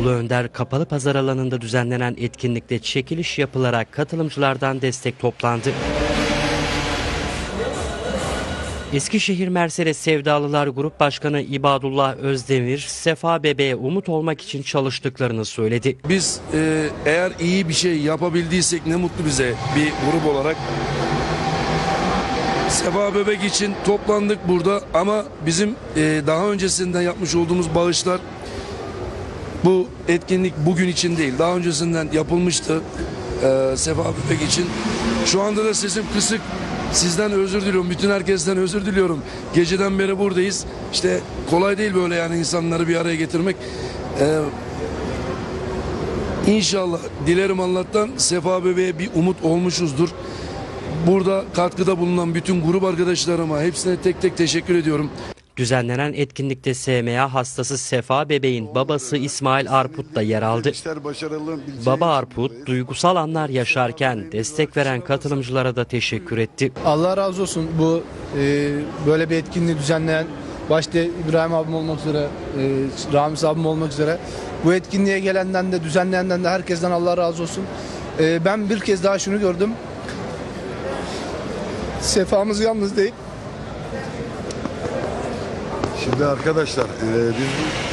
Ulu Önder Kapalı Pazar alanında düzenlenen etkinlikte çekiliş yapılarak katılımcılardan destek toplandı. Eskişehir Mercedes Sevdalılar Grup Başkanı İbadullah Özdemir, Sefa Bebe'ye umut olmak için çalıştıklarını söyledi. Biz e, eğer iyi bir şey yapabildiysek ne mutlu bize bir grup olarak. Sefa Bebek için toplandık burada ama bizim e, daha öncesinden yapmış olduğumuz bağışlar bu etkinlik bugün için değil. Daha öncesinden yapılmıştı e, Sefa Bebek için. Şu anda da sesim kısık. Sizden özür diliyorum. Bütün herkesten özür diliyorum. Geceden beri buradayız. İşte kolay değil böyle yani insanları bir araya getirmek. E, İnşallah dilerim Allah'tan Sefa Bebe'ye bir umut olmuşuzdur. Burada katkıda bulunan bütün grup arkadaşlarıma hepsine tek tek teşekkür ediyorum. Düzenlenen etkinlikte SMA hastası Sefa Bebeğin babası İsmail Arput da yer aldı. Baba Arput duygusal anlar yaşarken destek veren katılımcılara da teşekkür etti. Allah razı olsun bu e, böyle bir etkinliği düzenleyen başta İbrahim abim olmak üzere, e, Ramiz abim olmak üzere bu etkinliğe gelenden de düzenleyenden de herkesten Allah razı olsun. E, ben bir kez daha şunu gördüm. Sefamız yalnız değil. Şimdi arkadaşlar e, biz